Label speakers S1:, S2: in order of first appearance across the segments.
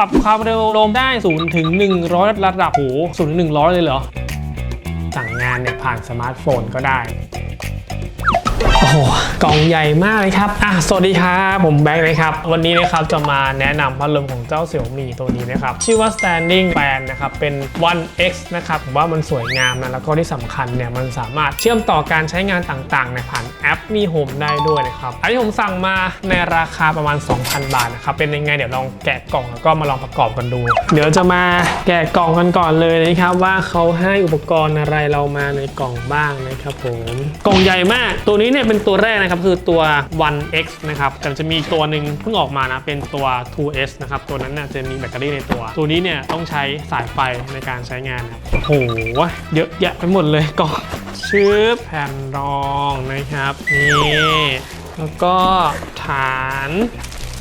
S1: ปรับความเร็วลมได้0ถึง100 ระดับโห0ถึง100 เลยเหรอ สั่งงานเนี่ยผ่านสมาร์ทโฟนก็ได้ โอ้โหกล่องใหญ่มากเลยครับอะสวัสดีครับผมแบงค์นะครับ วันนี้นะครับจะมาแนะนำพัดลมของเจ้าเสี่ยวมี่ตัวนี้นะครับ ชื่อว่า standing fan นะครับ เป็น One X นะครับผมว่ามันสวยงามนะ แล้วก็ที่สำคัญเนี่ย มันสามารถเชื่อมต่อการใช้งานต่างๆในผ่านแอปมี Home ได้ด้วยนะครับ อันนี้ผมสั่งมาในราคาประมาณ 2,000 บาทนะครับ เป็นยังไงเดี๋ยวลองแกะกล่องแล้วก็มาลองประกอบกันดู เดี๋ยวจะมาแกะกล่องกันก่อนเลยนะครับว่าเขาให้อุปกรณ์อะไรเรามาในกล่องบ้างนะครับผม กล่องใหญ่มากตัวนี้นี้เนี่ยเป็นตัวแรกนะครับคือตัว One X นะครับแต่จะมีตัวหนึ่งเพิ่งออกมานะเป็นตัว 2S นะครับตัวนั้นน่ยจะมีแบตเตอรี่ในตัว ตัวนี้เนี่ยต้องใช้สายไฟในการใช้งานนะโอ้โหเยอะแยะไปหมดเลยกล่องชืบแผ่นรองนะครับนี่แล้วก็ฐาน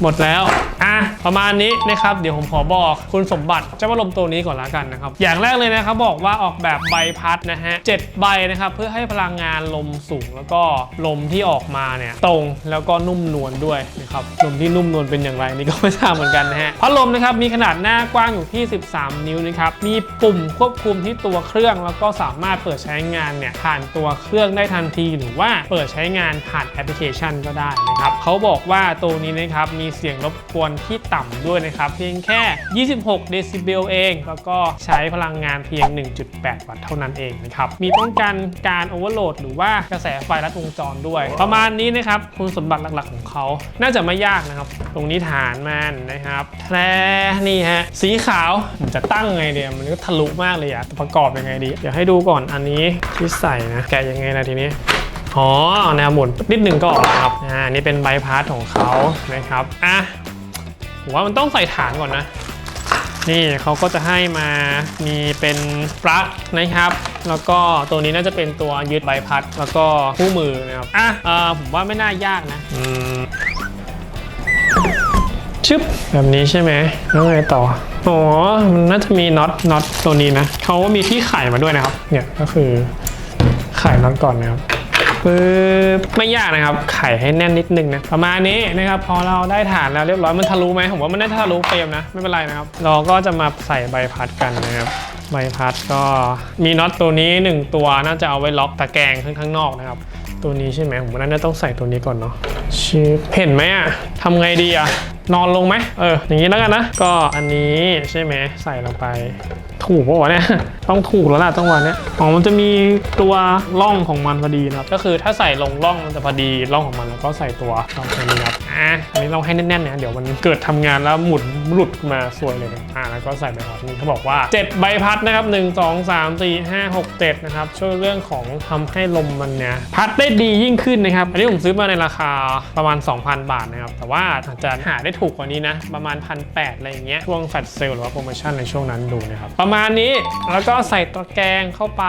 S1: หมดแล้ว อะ ประมาณนี้นะครับ เดี๋ยวผมขอบอกคุณสมบัติเจ้าพัดลมตัวนี้ก่อนละกันนะครับ อย่างแรกเลยนะครับบอกว่าออกแบบใบพัดนะฮะเจ็ดใบนะครับ เพื่อให้พลังงานลมสูง แล้วก็ลมที่ออกมาเนี่ยตรงแล้วก็นุ่มนวลด้วยนะครับลมที่นุ่มนวลเป็นอย่างไรนี่ก็ไม่ทราบเหมือนกันนะฮะพัดลมนะครับมีขนาดหน้ากว้างอยู่ที่ 13 นิ้วนะครับมีปุ่มควบคุมที่ตัวเครื่องแล้วก็สามารถเปิดใช้งานเนี่ยผ่านตัวเครื่องได้ทันที หรือว่าเปิดใช้งานผ่านแอปพลิเคชันก็ได้นะครับเขาบอกว่าตัวนี้นะครับมีีเสียงรบกวนที่ต่ำด้วยนะครับ เพียงแค่ 26 เดซิเบลเอง แล้วก็ใช้พลังงานเพียง 1.8 วัตต์เท่านั้นเองนะครับ มีป้องกันการโอเวอร์โหลดหรือว่ากระแสไฟลัดวงจรด้วย ประมาณนี้นะครับ คุณสมบัติหลักๆของเขา น่าจะไม่ยากนะครับ ตรงนี้ฐานมันนะครับแทรนี่ฮะ สีขาวผมจะตั้งไงเดียมันก็ทะลุมากเลยอะจะประกอบยังไงดี เดี๋ยวให้ดูก่อนอันนี้ที่ใส่นะ แกะยังไงนะทีนี้ อ๋อแนวหมุนนิดหนึ่งก็ออกแล้วครับอ่านี่เป็นใบพัดของเขานะครับอะผมว่ามันต้องใส่ฐานก่อนนะ นี่เขาก็จะให้มามีเป็นปลั๊กนะครับ แล้วก็ตัวนี้น่าจะเป็นตัวยึดใบพัด แล้วก็คู่มือนะครับอะเออผมว่าไม่น่ายากนะอืมชึบแบบนี้ใช่ไหมแล้วไงต่ออ๋อมันน่าจะมีน็อตน็อตตัวนี้นะเขามีที่ไขมาด้วยนะครับ เนี่ยก็คือไขน็อตก่อนนะครับ ปึ๊บไม่ยากนะครับ ไขให้แน่นนิดนึงนะ ประมาณนี้นะครับ พอเราได้ฐานแล้วเรียบร้อย มันทะลุไหมผมว่ามันน่าทะลุเฟรมนะ ไม่เป็นไรนะครับ เราก็จะมาใส่ใบพัดกันนะครับใบพัดก็มีน็อตตัวนี้ 1 ตัวน่าจะเอาไว้ล็อกตะแกรงข้างข้างนอกนะครับ ตัวนี้ใช่ไหมผมว่าน่าจะต้องใส่ตัวนี้ก่อนเนาะชิปเห็นไหมอะทำไงดีอะนอนลงไหมเอออย่างนี้แล้วกันนะ ก็อันนี้ใช่ไหมใส่ลงไป ถูกปะวะเนี่ยต้องถูกแล้วล่ะจังหวะเนี้ยอ๋อมันจะมีตัวร่องของมันพอดีนะครับก็คือถ้าใส่ลงร่องมันจะพอดีร่องของมันแล้วก็ใส่ตัวรองตรงนี้ครับอะอันนี้เราให้แน่นๆเนี่ยเดี๋ยวมันเกิดทำงานแล้วหมุนหลุดมาสวยเลยนะอะแล้วก็ใส่ใบพัดนี่เขาบอกว่า 7 ใบพัดนะครับ 1 2 3 4 5 6 7นะครับช่วยเรื่องของทำให้ลมมันเนี่ยพัดได้ดียิ่งขึ้นนะครับอันนี้ผมซื้อมาในราคาประมาณ 2,000 บาทนะครับแต่ว่าอาจจะหาได้ถูกกว่านี้นะประมาณ1,800อะไรอย่างเงี้ยช่วงแฟลชเซลหรือว่าโปรโมชั่นในช่วงนั้นดูนะครับประมาณนี้ แล้วก็ใส่ตะแกรงเข้าไป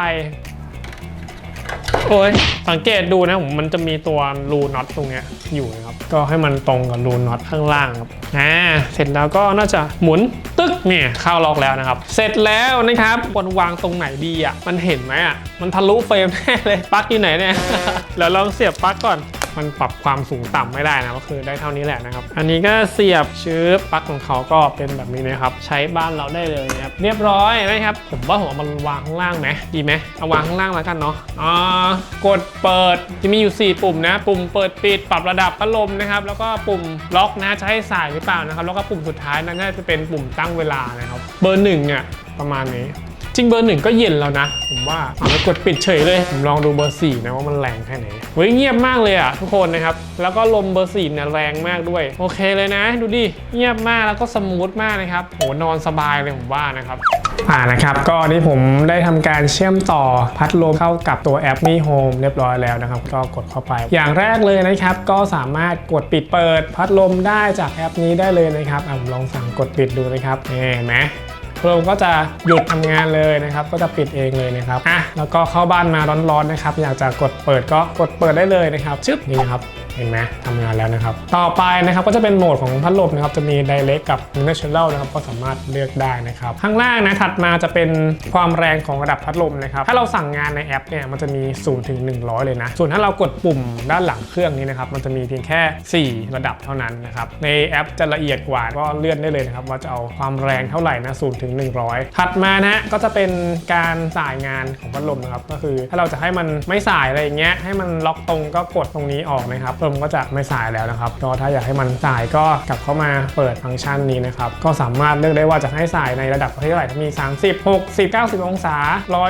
S1: โอ้ยสังเกตดูนะผมมันจะมีตัวรูน็อตตรงเนี้ยอยู่นะครับ ก็ให้มันตรงกับรูน็อตข้างล่างครับ อ่า เสร็จแล้วก็น่าจะหมุนตึ๊กเนี่ยเข้าล็อกแล้วนะครับ เสร็จแล้วนะครับควรวางตรงไหนดีอะ มันเห็นไหมอะ มันทะลุเฟรมแน่เลย ปลั๊กอยู่ไหนเนี่ย เดี๋ยวลองเสียบปลั๊กก่อน มันปรับความสูงต่ำไม่ได้นะก็คือได้เท่านี้แหละนะครับ อันนี้ก็เสียบชื้อปลั๊กของเขาก็เป็นแบบนี้นะครับ ใช้บ้านเราได้เลยนะครับเรียบร้อยนะครับผมว่าผมเอามันวางข้างล่างไหมดีไหมเอาวางข้างล่างแล้วกันเนาะอ่ากดเปิดจะมีอยู่ 4 ปุ่มนะ ปุ่มเปิดปิดปรับระดับพัดลมนะครับแล้วก็ปุ่มล็อกนะจะให้สายหรือเปล่านะครับแล้วก็ปุ่มสุดท้ายนั่นจะเป็นปุ่มตั้งเวลานะครับ เบอร์หนึ่งอะประมาณนี้ จริงเบอร์หนึ่งก็เย็นแล้วนะ ผมว่าเอาแล้วกดปิดเฉยเลย ผมลองดูเบอร์สี่นะว่ามันแรงแค่ไหนเฮ้ยเงียบมากเลยอะทุกคนนะครับ แล้วก็ลมเบอร์สี่เนี่ยแรงมากด้วย โอเคเลยนะ ดูดิ เงียบมากแล้วก็สมูทมากนะครับโหนอนสบายเลยผมว่านะครับอ่านะครับก็นี่ผมได้ทำการเชื่อมต่อพัดลมเข้ากับตัวแอปมี่โฮมเรียบร้อยแล้วนะครับ ก็กดเข้าไป อย่างแรกเลยนะครับ ก็สามารถกดปิดเปิด พัดลมได้จากแอปนี้ได้เลยนะครับอะผมลองสั่งกดปิดดูนะครับเห็นไหม Chrome ก็จะหยุดทำงานเลยนะครับ ก็จะปิดเองเลยนะครับอะแล้วก็เข้าบ้านมาร้อนๆนะครับ อยากจะกดเปิดก็กดเปิดได้เลยนะครับชึบนี่นะครับ เห็นไหมทำงานแล้วนะครับ ต่อไปนะครับก็จะเป็นโหมดของพัดลมนะครับจะมี direct กับ natural นะครับก็สามารถเลือกได้นะครับ ข้างล่างนะถัดมาจะเป็นความแรงของระดับพัดลมนะครับ ถ้าเราสั่งงานในแอปเนี่ยมันจะมี0ถึง100 เลยนะ ส่วนถ้าเรากดปุ่มด้านหลังเครื่องนี้นะครับมันจะมีเพียงแค่ 4 ระดับเท่านั้นนะครับ ในแอปจะละเอียดกว่าก็เลื่อนได้เลยนะครับว่าจะเอาความแรงเท่าไหร่นะ0ถึง100 ถัดมานะก็จะเป็นการสายงานของพัดลมนะครับก็คือถ้าเราจะให้มันไม่สายอะไรอย่างเงี้ยให้มันล็อกตรงก็กดตรงนี้ออกนะครับลมก็จะไม่สายแล้วนะครับก็ถ้าอยากให้มันสายก็กลับเข้ามาเปิดฟังก์ชันนี้นะครับก็สามารถเลือกได้ว่าจะให้สายในระดับเท่าไหร่มี 30 60 90 องศา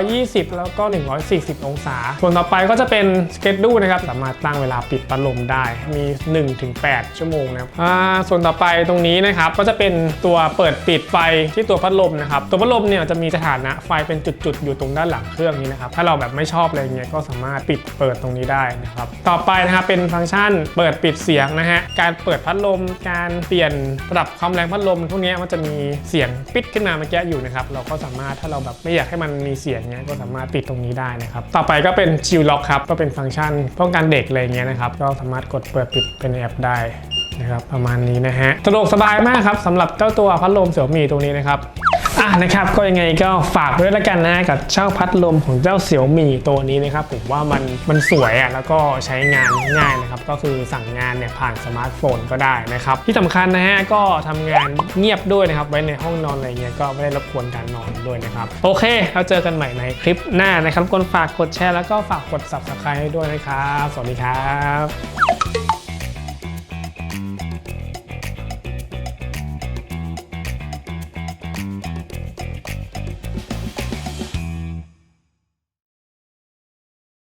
S1: 120 แล้วก็ 140 องศา ส่วนต่อไปก็จะเป็นสเกจดูนะครับสามารถตั้งเวลาปิดพัดลมได้มี 1-8 ชั่วโมงนะครับส่วนต่อไปตรงนี้นะครับก็จะเป็นตัวเปิดปิดไฟที่ตัวพัดลมนะครับตัวพัดลมเนี่ยจะมีสถานะไฟเป็นจุดๆ อยู่ตรงด้านหลังเครื่องนี้นะครับถ้าเราแบบไม่ชอบอะไรเงี้ยก็สามารถปิดเปิดตรงนี้ได้นะครับต่อไปนะครับเป็นฟังก์ชันเปิดปิดเสียงนะฮะ การเปิดพัดลม การเปลี่ยนระดับความแรงพัดลมพวกนี้มันจะมีเสียงปิดขึ้นมาเมื่อกี้อยู่นะครับ เราก็สามารถถ้าเราแบบไม่อยากให้มันมีเสียงเนี้ยก็สามารถปิดตรงนี้ได้นะครับ ต่อไปก็เป็นชิลล็อกครับ ก็เป็นฟังก์ชันป้องกันเด็กอะไรเงี้ยนะครับ ก็สามารถกดเปิดปิดเป็นแอปได้นะครับประมาณนี้นะฮะสะดวกสบายมากครับสำหรับเจ้าตัวพัดลมเสี่ยวมีตัวนี้นะครับ อะนะครับก็ยังไงก็ฝากด้วยละกันนะกับเจ้าพัดลมของเจ้าเสี่ยวมี่ตัวนี้นะครับผมว่ามันมันสวยอะแล้วก็ใช้งานง่ายนะครับก็คือสั่งงานเนี่ยผ่านสมาร์ทโฟนก็ได้นะครับที่สำคัญนะฮะก็ทำงานเงียบด้วยนะครับไว้ในห้องนอนอะไรเงี้ยก็ไม่ได้รบกวนการนอนด้วยนะครับโอเคเราเจอกันใหม่ในคลิปหน้านะครับกดฝากกดแชร์แล้วก็ฝากกด subscribe ให้ด้วยนะครับ สวัสดีครับ